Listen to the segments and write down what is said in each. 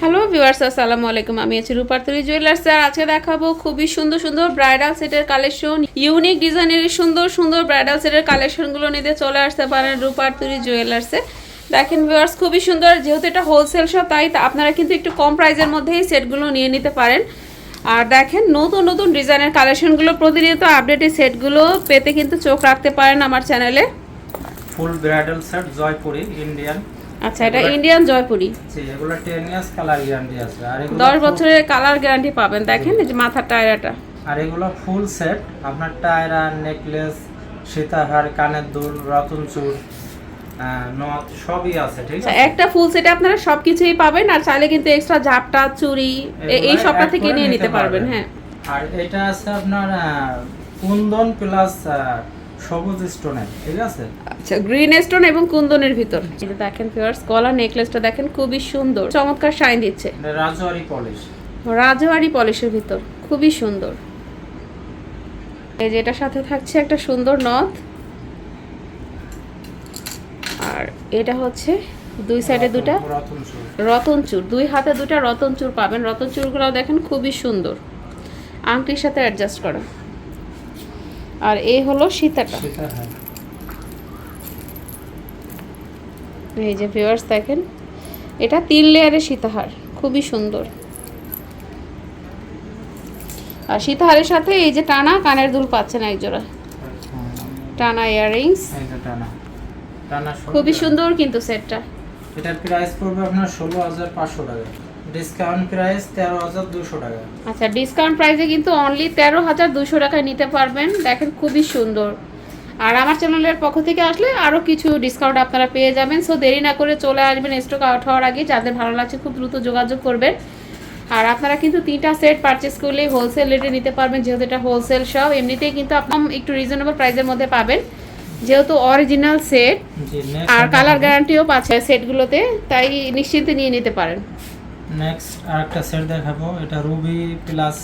Hello viewers আসসালামু আলাইকুম। আমি আছি রূপার্তরি জুয়েলার্স আর আজকে দেখাবো খুবই সুন্দর সুন্দর ব্রাইডাল সেটের কালেকশন ইউনিক ডিজাইনের সুন্দর সুন্দর ব্রাইডাল সেটের কালেকশনগুলো নিতে চলে আসতে পারেন রূপার্তরি জুয়েলার্সে দেখেন ভিউয়ার্স খুবই সুন্দর। যেহেতু এটা হোলসেল শপ তাই আপনারা কিন্তু একটু কম প্রাইসের মধ্যেই সেটগুলো নিয়ে নিতে পারেন। আর দেখেন নতুন নতুন ডিজাইনের কালেকশনগুলো প্রতিনিয়ত আপডেটের সেটগুলো পেতে কিন্তু চোখ রাখতে পারেন আমার চ্যানেলে full bridal set Jaipuri Indian আচ্ছা এটা ইন্ডিয়ান জয়পুরি এগুলো টেন ইয়ার্স কালার গ্যারান্টি আছে। আর এগুলো দশ full- বছরের কালার গ্যারান্টি পাবেন। দেখেন এই যে মাথার টায়রাটা। আর এগুলো ফুল সেট আপনার টায়রা নেকলেস সীতাহার কানের দুল রতন চূড় নথ সবই আছে ঠিক আচ্ছা আছে? একটা ফুল সেটে আপনারা সবকিছুই পাবেন। আর চাইলে কিন্তু এক্সট্রা ঝাপটা চুড়ি এই সবটা থেকে নিয়ে নিতে পারবেন। হ্যাঁ। আর এটা আছে আপনার কুন্দন প্লাস সবুজ স্টোনের ঠিক আছে? আচ্ছা গ্রিন স্টোন এবং কুন্দনের ভিতর। যে দেখেন ফিয়ার্স গলা নেকলেসটা দেখেন খুবই সুন্দর। চমৎকার শাইন দিচ্ছে। এটা রাজওয়ারি পলিশ রাজওয়ারি পলিশের ভিতর খুবই সুন্দর। এই যে এটার সাথে থাকছে একটা সুন্দর নথ আর এটা হচ্ছে দুই সাইডে দুটা রতন চূড় রতন চূড় দুই হাতে দুটা রতন চূড় পাবেন। রতন চূড়গুলো দেখেন খুবই সুন্দর। আংটির সাথে অ্যাডজাস্ট করা। আর এই হলো সীতাটা। এই যে ভিউয়ার্স দেখেন এটা তিন লেয়ারের সীতাহার খুবই সুন্দর। আর সীতাহারের সাথে এই যে টানা কানের দুল পাচ্ছেন একজোড়া। টানা ইয়াররিংস এটা টানা। টানা খুবই সুন্দর। কিন্তু সেটটা এটার প্রাইস পড়বে আপনার ষোলো হাজার পাঁচশো টাকা। ডিসকাউন্ট প্রাইস তেরো হাজার দুশো টাকা। আচ্ছা ডিসকাউন্ট প্রাইসে কিন্তু অনলি তেরো হাজার দুশো টাকায় নিতে পারবেন। দেখেন খুবই সুন্দর। আর আমার চ্যানেলের পক্ষ থেকে আসলে আরও কিছু ডিসকাউন্ট আপনারা পেয়ে যাবেন। সো দেরি না করে চলে আসবেন স্টক আউট হওয়ার আগে। যাদের ভালো লাগছে খুব দ্রুত যোগাযোগ করবেন। আর আপনারা কিন্তু তিনটা সেট পারচেস করলে হোলসেল রেটে নিতে পারবেন। যেহেতু এটা হোলসেল সব এমনিতেই কিন্তু আপনার একটু রিজনেবল প্রাইসের মধ্যে পাবেন। যেহেতু অরিজিনাল সেট আর কালার গ্যারান্টিও পাচ্ছে সেটগুলোতে তাই নিশ্চিন্তে নিয়ে নিতে পারেন। নেক্সট আরেকটা সেট দেখাবো। এটা রুবি প্লাস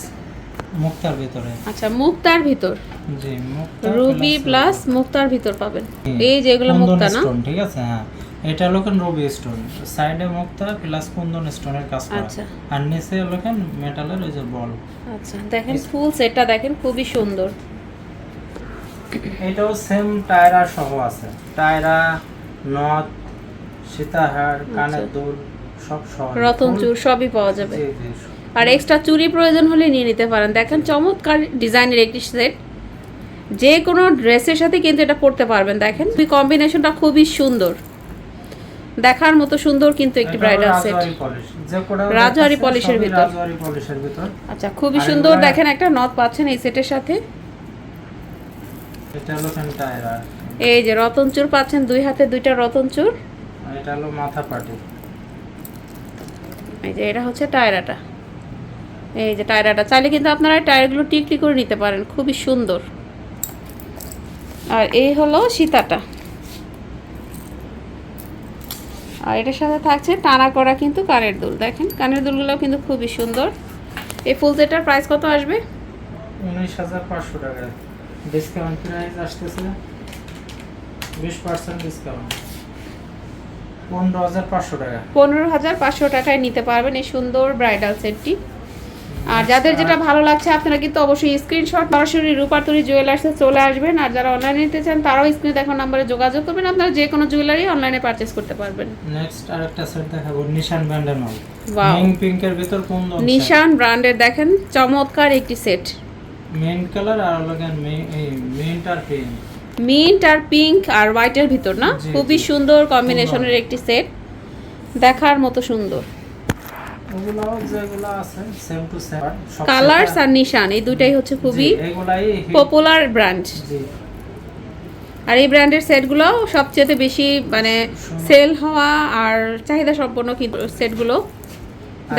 মুক্তার ভিতরে। আচ্ছা মুক্তার ভিতর। জি মুক্তা রুবি প্লাস মুক্তার ভিতর পাবেন। এই যেগুলো মুক্তা না? ঠিক আছে? হ্যাঁ। এটা লোকেন রুবি স্টোন সাইডে মুক্তা প্লাস কুন্দন স্টোনের কাজ করা। আচ্ছা। আর নিচে লোকেন মেটালের ওই যে বল আচ্ছা দেখেন ফুল সেটটা দেখেন খুবই সুন্দর। এটাও সেম টায়রা সহ আছে। টায়রা নথ সীতাহার কানের দুল। সব সহ রতনচুর সবই পাওয়া যাবে। আর এক্সট্রা চুরি প্রয়োজন হলে নিয়ে নিতে পারেন। দেখেন চমৎকার ডিজাইনের একটি সেট যে কোনো ড্রেসের সাথে কিন্তু এটা পরতে পারবেন। দেখেন এই কম্বিনেশনটা খুবই সুন্দর। দেখার মতো সুন্দর কিন্তু একটি ব্রাইডাল সেট রাজওয়ারি পলিশের ভিতর। রাজওয়ারি পলিশের ভিতর। আচ্ছা খুবই সুন্দর। দেখেন একটা নথ পাচ্ছেন এই সেটের সাথে। এটা হলো ফ্যান এই যে রতনচুর পাচ্ছেন দুই হাতে দুইটা রতনচুর এটা হলো মাথা পাটি। এই যে এটা হচ্ছে টায়রাটা এই যে টায়রাটা চাইলে কিন্তু আপনারা টায়ারগুলো টিকটি করে নিতে পারেন, খুবই সুন্দর। আর এই হলো সীতাটা আর এটার সাথে থাকছে টানা করা কিন্তু কানের দুল। দেখেন, কানের দুলগুলো কিন্তু খুবই সুন্দর। এই ফুল সেটার প্রাইস কত আসবে? উনিশ হাজার পাঁচশো টাকা। ডিসকাউন্ট প্রাইস আসতেছে। বিশ পার্সেন্ট ডিসকাউন্ট পনেরো হাজার পাঁচশো টাকা। পনেরো হাজার পাঁচশো টাকায় নিতে পারবেন এই সুন্দর ব্রাইডাল সেটটি। আর যাদের যেটা ভালো লাগছে আপনারা কিন্তু অবশ্যই স্ক্রিনশট সরাসরি রূপাতরি জুয়েলার্সে চলে আসবেন। আর যারা অনলাইনে নিতে চান তারাও স্ক্রিনে দেখো নাম্বারে যোগাযোগ করবেন। আপনারা যে কোনো জুয়েলারি অনলাইনে পারচেস করতে পারবেন। নেক্সট আরেকটা সেট দেখাবো নিশান ব্র্যান্ডের মাল Wow. মিং পিঙ্কের ভিতর কোন নিশান ব্র্যান্ডের দেখেন চমৎকার একটি সেট মেন কালার আর হলো মেন্ট আর পিঙ্ক মিন্ট আর পিঙ্ক আর হোয়াইটের ভিতর না? খুবই সুন্দর কম্বিনেশনের একটি সেট। দেখার মতো সুন্দর। কালার্স আর নিশান এই দুইটাই হচ্ছে খুবই পপুলার ব্র্যান্ড আর এই ব্র্যান্ডের সেটগুলো সবচেয়ে বেশি মানে সেল হওয়া আর চাহিদা সম্পন্ন কিন্তু সেটগুলো।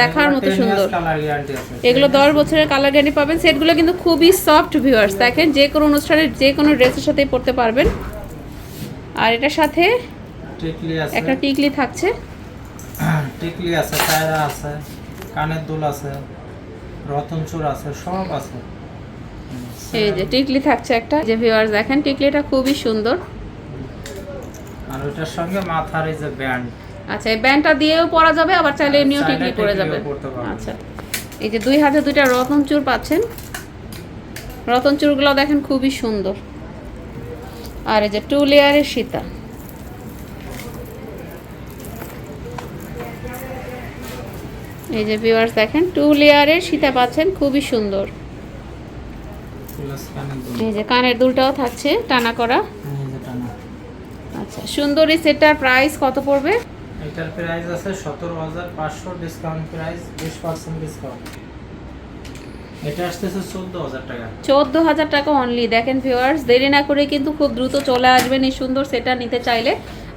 দেখার মতো সুন্দর। এগুলো দশ বছরের কালার গ্যারান্টি পাবেন। সেটগুলো কিন্তু খুবই সফট ভিউয়ার্স দেখেন যে কোনো অনুষ্ঠানে যে কোনো ড্রেসের সাথেই পরতে পারবেন। আর এটার সাথে একটা টিকলি থাকছে। টিকলি আছে টায়রা আছে কানের দুল আছে রতনচুর আছে সব আছে। এই যে টিকলি থাকছে একটা। যে ভিউয়ার্স দেখেন টিকলিটা খুবই সুন্দর। আর ওটার সঙ্গে মাথার এই যে ব্যান্ড আচ্ছা এই ব্যান্ডটা দিয়েও পরা যাবে আবার চাইলে এমনিও টিকলি টিকলিও যাবে। আচ্ছা এই যে দুই হাতে দুইটা রতন চূড় পাচ্ছেন। রতন চূড়গুলো দেখেন খুবই সুন্দর। আর এই যে টু লেয়ারের সীতা। এই যে ভিউয়ার্স দেখেন টু লেয়ারের সীতা পাচ্ছেন খুবই সুন্দর। এই যে কানের দুলটাও থাকছে টানা করা। এই যে টানা। আচ্ছা সুন্দর এই সেটটার প্রাইস কত পড়বে? এটার প্রাইস আছে সতেরো হাজার পাঁচশো ডিসকাউন্ট প্রাইস বিশ পার্সেন্ট ডিসকাউন্ট এটা আসতেছে চোদ্দ হাজার টাকা। চোদ্দ হাজার টাকা অনলি দেখেন ভিউয়ার্স দেরি না করে কিন্তু খুব দ্রুত চলে আসবেন এই সুন্দর সেটটা নিতে চাইলে।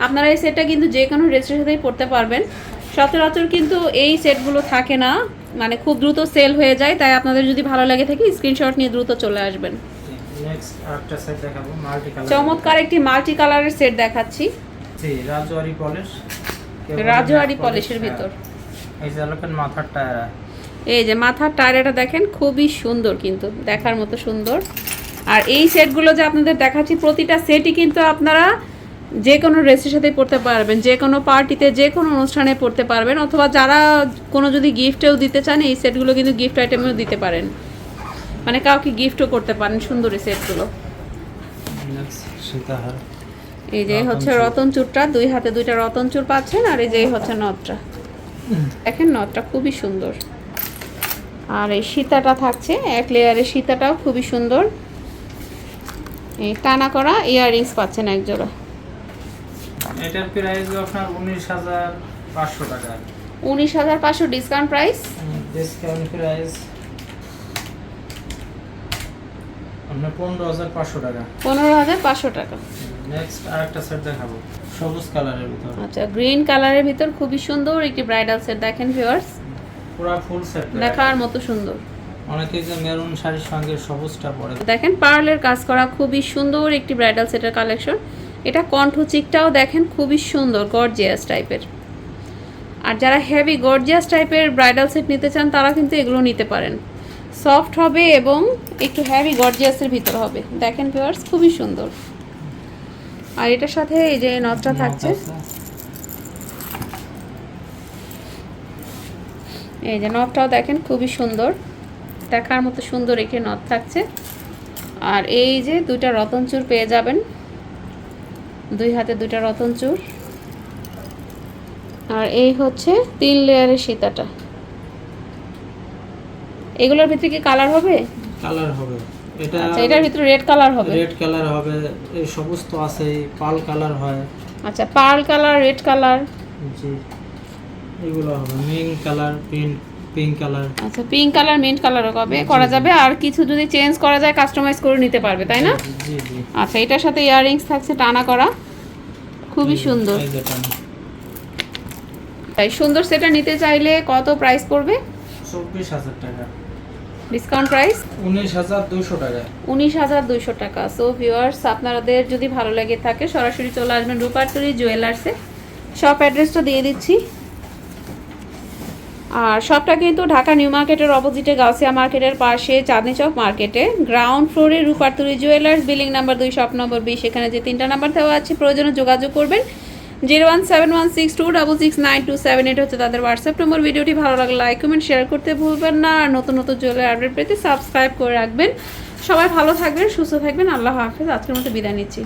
আপনারা এই সেটটা কিন্তু যে কোনো ড্রেসের সাথেই পড়তে পারবেন। সচরাচর কিন্তু এই সেটগুলো থাকে না মানে খুব দ্রুত সেল হয়ে যায় তাই আপনাদের যদি ভালো লাগে থাকে স্ক্রিনশট নিয়ে দ্রুত চলে আসবেন। চমৎকার একটি মাল্টি কালারের সেট দেখাচ্ছি রাজওয়ারি পলিশ রাজওয়ারি পলিশের ভিতর। এই যে লোকের মাথার টায়ারা। এই যে মাথার টায়ারটা দেখেন খুবই সুন্দর কিন্তু দেখার মতো সুন্দর। আর এই সেটগুলো যে আপনাদের দেখাচ্ছি প্রতিটা সেটই কিন্তু আপনারা যে কোনো ড্রেসের সাথে পড়তে পারবেন যে কোনো পার্টিতে যে কোনো অনুষ্ঠানে পড়তে পারবেন অথবা যারা কোনো যদি গিফটেও দিতে চান এই সেটগুলো কিন্তু গিফট আইটেমেও দিতে পারেন। মানে কাউকে গিফটও করতে পারেন সুন্দর এই সেটগুলো। সীতাহার। এই যে হচ্ছে রতন চূড়টা দুই হাতে দুইটা রতন চূড় পাচ্ছেন আর এই যে হচ্ছে নথটা দেখেন নথটা খুবই সুন্দর। আর এই সীতাটা থাকছে এক লেয়ারের সীতাটাও খুবই সুন্দর। এই টানা করা ইয়াররিংস পাচ্ছেন এক জোড়া। এটার প্রাইস আপনার উনিশ হাজার পাঁচশো টাকা। উনিশ হাজার পাঁচশো ডিসকাউন্ট প্রাইস। ডিসকাউন্ট প্রাইস আপনার পনেরো হাজার পাঁচশো টাকা। পনেরো হাজার পাঁচশো টাকা। নেক্সট আরেকটা সেট দেখাবো। সবুজ কালারের ভিতর। আচ্ছা গ্রিন কালারের ভিতর খুবই সুন্দর একটি ব্রাইডাল সেট দেখেন ভিউয়ার্স পুরো ফুল সেট দেখার মতো সুন্দর। অনেকে যে মেরুন শাড়ির সঙ্গে সবুজটা পরে। দেখেন পার্লের কাজ করা খুবই সুন্দর একটি ব্রাইডাল সেটের কালেকশন এটা কণ্ঠ চিকটাও দেখেন খুবই সুন্দর গর্জিয়াস টাইপের আর যারা হেভি গর্জিয়াস টাইপের ব্রাইডাল সেট নিতে চান তারা কিন্তু এগুলো নিতে পারেন। সফট হবে এবং একটু হেভি গর্জিয়াসের ভিতর হবে। দেখেন ভিউয়ার্স খুবই সুন্দর। আর এটার সাথে এই যে নথটা থাকছে। এই যে নথটাও দেখেন খুবই সুন্দর। দেখার মতো সুন্দর একটি নথ থাকছে। আর এই যে দুইটা রতন চূড় পেয়ে যাবেন। দুই হাতে দুইটা রতন চূড় আর এই হচ্ছে তিন লেয়ারের সীতাটা। এগুলোর ভিতরে কি কালার হবে? কালার হবে। এটা আচ্ছা এটার ভিতরে রেড কালার হবে? রেড কালার হবে এই সবুজ তো আছে পাল কালার হয়। আচ্ছা পার্ল কালার রেড কালার জি এগুলো হবে মিং কালার পিঙ্ক পিঙ্ক কালার আচ্ছা পিঙ্ক কালার মিন্ট কালারও হবে করা যাবে? আর কিছু যদি চেঞ্জ করা যায় কাস্টমাইজ করে নিতে পারবে তাই না? জি জি আচ্ছা এটার সাথে ইয়াররিংস থাকছে টানা করা। খুবই সুন্দর। তাই সুন্দর সেটা নিতে চাইলে কত প্রাইস পড়বে? চব্বিশ হাজার টাকা। ডিসকাউন্ট প্রাইস উনিশ হাজার দুশো টাকা। উনিশ হাজার দুইশো টাকা। সো ভিউয়ার্স আপনাদের যদি ভালো লেগে থাকে সরাসরি চলে আসবেন রূপারতরি জুয়েলার্সে শপ অ্যাড্রেসটা দিয়ে দিচ্ছি। আর শপটা কিন্তু ঢাকা নিউ মার্কেটের অপোজিটে গাউসিয়া মার্কেটের পাশে চাঁদনি চক মার্কেটে। গ্রাউন্ড ফ্লোরে রূপারতুরি জুয়েলার্স বিল্ডিং নাম্বার দুই শপ নম্বর বিশ। এখানে যে তিনটা নাম্বার দেওয়া আছে প্রয়োজনে যোগাযোগ করবেন। Zero one seven one six two double six nine two seven eight হচ্ছে তাদের হোয়াটসঅ্যাপ নম্বর ভিডিওটি ভালো লাগলে লাইক কমেন্ট শেয়ার করতে ভুলবেন না। আর নতুন নতুন জলের আপডেট পেতে সাবস্ক্রাইব করে রাখবেন। সবাই ভালো থাকবেন, সুস্থ থাকবেন। আল্লাহ হাফেজ। আজকের মতো বিদায় নিচ্ছি।